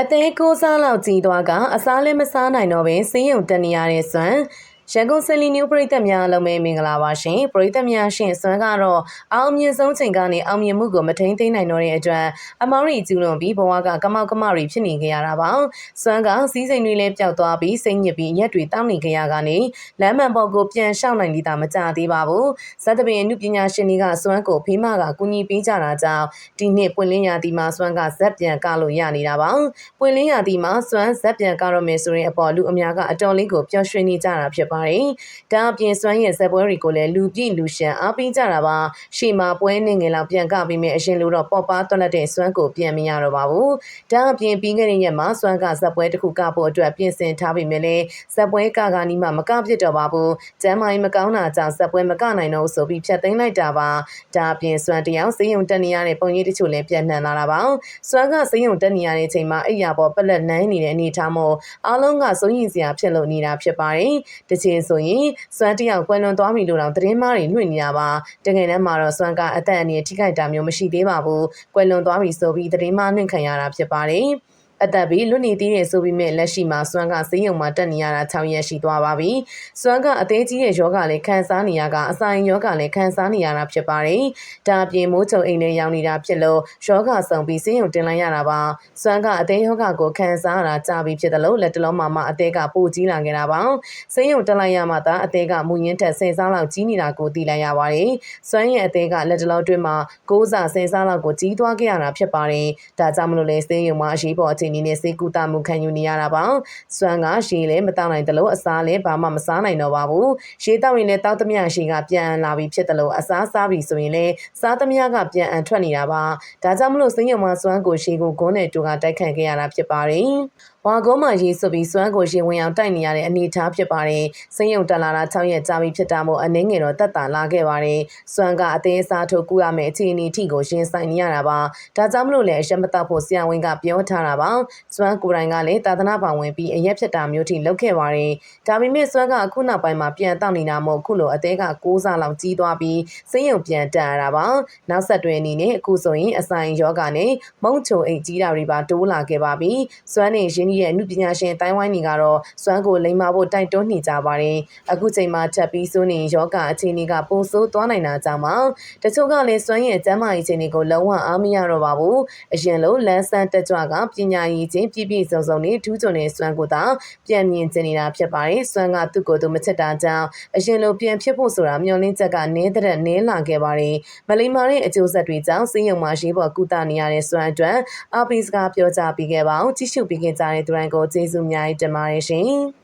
အသေးကိုးစားလောက်ကြီးသွားကအစားလည်းမစားနိုင်တော့ပင်စင်းရုံတက်နေရတဲ့စွမ်း ရန်ကုန်စလီနျူပရိသတ်များအလုံးမဲမင်္ဂလာပါရှင်ပရိသတ်များရှင်စွမ်းကတော့အောင်မြင်ဆုံးချိန်ကနေအောင်မြင်မှုကိုမထိန်သိမ်းနိုင်တော့တဲ့အတွက်အမောင်ရီကျူးလွန်ပြီးဘဝကကမောက်ကမရီဖြစ်နေကြရတာပါစွမ်းကစီးစိမ်တွေလည်းပျောက်သွားပြီးစိတ်ညစ်ပြီးရက်တွေတောင်းနေကြရကနေလမ်းမှန်ပေါ်ကိုပြန်ရှောက်နိုင်သေးတာမကြသေးပါဘူးဇတ်တပင်အမှုပညာရှင်တွေကစွမ်းကိုဖေးမကကူညီပေးကြတာကြောင့်ဒီနှစ်ပွင့်လင်းရာသီမှာစွမ်းကဇက်ပြန်ကလို့ရနေတာပါပွင့်လင်းရာသီမှာစွမ်းဇက်ပြန်ကတော့မယ်ဆိုရင်အပေါ်လူအများကအတော်လေးကိုပျော်ရွှင်နေကြတာဖြစ်ပါတယ်။ဒါအပြင်စွမ်းရဲ့ဇက်ပွဲတွေကိုလည်းလူပြည့်လူရှန်အားပေးကြတာပါ။ရှေ့မှာပွဲနေငယ်လောက်ပြန်ကပြီးမြဲအရင်လိုတော့ပေါ်ပါတွက်လက်တဲ့စွမ်းကိုပြန်မရတော့ပါဘူး။ဒါအပြင်ပြီးခဲ့တဲ့ရက်မှာစွမ်းကဇက်ပွဲတစ်ခုကဖို့အတွက်ပြင်ဆင်ထားပြီးမြဲလဲဇက်ပွဲကကနီးမှမကဖြစ်တော့ပါဘူး။ကျမ်းမိုင်းမကောင်းတာကြောင့်ဇက်ပွဲမကနိုင်တော့ဆိုပြီးဖြတ်သိမ်းလိုက်တာပါ။ဒါအပြင်စွမ်းတယောက်စေယုံတက်နေရတဲ့ပုံရိပ်တချို့လည်းပြန်နှံလာတာပါ။စွမ်းကစေယုံတက်နေရတဲ့အချိန်မှာအိယာပေါ်ပလက်နှမ်းနေတဲ့အနေအထားမို့အားလုံးကစိုးရင်စရာဖြစ်လို့နေတာဖြစ်ပါတယ်။တစ်ချိန်ဆိုရင်စွမ်းတယောက်ကွယ်လွန်သွားပြီလို့တော့သတင်းမားတွေလွှင့်နေတာပါတကယ်တမ်းမှာတော့စွမ်းကအသက်အန္တရာယ်ထိခိုက်တာမျိုးမရှိသေးပါဘူးကွယ်လွန်သွားပြီဆိုပြီးသတင်းမားနှင့်ခံရတာဖြစ်ပါတယ် အသက်ပြီးလွတ်နေသေးတယ်ဆိုပြီးမြဲလက်ရှိမှာစွမ်းကစေးရုံမှာတက်နေရတာ6ရက်ရှိသွားပါပြီ။စွမ်းကအသေးကြီးရဲ့ယောဂလည်းခံစားနေရကအစာရင်ယောဂလည်းခံစားနေရတာဖြစ်ပါတယ်။ဒါအပြင်မိုးချုံအိမ်ထဲရောက်နေတာဖြစ်လို့ယောဂဆောင်ပြီးစေးရုံတင်လိုက်ရတာပါ။စွမ်းကအသေးယောဂကိုခံစားရတာကြာပြီဖြစ်တယ်လို့လက်တလုံးမှာမှအသေးကပိုကြီးလာခဲ့တာပါ။စေးရုံတက်လိုက်ရမှသာအသေးကမူရင်းထက်ဆယ်စားလောက်ကြီးနေတာကိုသိလိုက်ရပါတယ်။စွမ်းရဲ့အသေးကလက်တလုံးတွင်းမှာ6စားဆယ်စားလောက်ကိုကြီးသွားခဲ့ရတာဖြစ်ပါတယ်။ဒါကြောင့်မလို့လဲစေးရုံမှာအရှိပေါ်အခြေအနေနဲ့စေကူတာမှုခံယူနေရတာပါ။စွမ်းကရေလည်းမတောက်နိုင်တယ်လို့အစားလည်းဘာမှမစားနိုင်တော့ပါဘူး။ရေတောက်ရင်လည်းတောက်သမျှရေကပြန်အန်လာပြီးဖြစ်တယ်လို့အစားစားပြီးဆိုရင်လည်းစားသမျှကပြန်အန်ထွက်နေတာပါ။ဒါကြောင့်မလို့စိတ်ညုံမှာစွမ်းကိုရေကိုဂုံးနဲ့တူကတိုက်ခတ်ခဲ့ရတာဖြစ်ပါတယ်။ ဝါကုန်းမှာရေးဆွပြီးစွမ်းကိုရှင်ဝင်အောင်တိုက်နေရတဲ့အနေအထားဖြစ်ပါတယ်။စိမ့်ရုံတက်လာတာ6ရက်ကြာပြီဖြစ်တာမို့အနှင်းငယ်တော့တက်တာလာခဲ့ပါတယ်။စွမ်းကအသေးစားထုတ်ကူရမယ့်အခြေအနေထိကိုရှင်ဆိုင်နေရတာပါ။ဒါကြောင့်မလို့လည်းအရှက်မတက်ဖို့ဆရာဝန်ကပြောထားတာပါ။စွမ်းကိုယ်တိုင်ကလည်းသာသနာပါဝင်ပြီးအရက်ဖြစ်တာမျိုးထိလုပ်ခဲ့ပါတယ်။ဒါပေမဲ့စွမ်းကအခုနောက်ပိုင်းမှာပြန်တောက်နေတာမို့ခုလိုအသေးက6ဆလောက်ကြီးသွားပြီးစိမ့်ရုံပြန်တက်ရတာပါ။နောက်ဆက်တွဲအနေနဲ့အခုဆိုရင်အဆိုင်ယောဂနဲ့မုံချုံအိတ်ကြီးတာတွေပါတိုးလာခဲ့ပါပြီ။စွမ်းနဲ့ရင်းရဲ့အမှုပညာရှင်အတိုင်းဝိုင်းတွေကတော့စွမ်းကိုလိမ္မာဖို့တိုက်တွန်းနေကြပါတယ်။အခုချိန်မှာချက်ပြီးဆိုနေယောဂအခြေအနေကပိုဆိုးသွားနိုင်တာကြောင့်ပါတချို့ကလည်းစွမ်းရဲ့ကျန်းမာရေးအခြေအနေကိုလုံးဝအားမရတော့ပါဘူး။အရင်လိုလန်းဆန်းတက်ကြွကပညာရေးချင်းပြည့်ပြည့်စုံစုံနဲ့ထူးချွန်တဲ့စွမ်းကိုသာပြန်မြင်ကျင်နေတာဖြစ်ပါတယ်။စွမ်းကသူ့ကိုယ်သူမချက်တာကြောင့်အရင်လိုပြန်ဖြစ်ဖို့ဆိုတာမျှော်လင့်ချက်ကနည်းတဲ့နည်းလာခဲ့ပါတယ်။မလိမ္မာတဲ့အကျိုးဆက်တွေကြောင့်စင်းရုံမှာရေးပေါ်ကုသနေရတဲ့စွမ်းအတွက်အပိစကားပြောကြားပေးခဲ့ပါအောင်ကြည့်ရှုပေးခဲ့ကြတဲ့သူတိုင်းကိုကျေးဇူးအများကြီးတင်ပါတယ်ရှင်။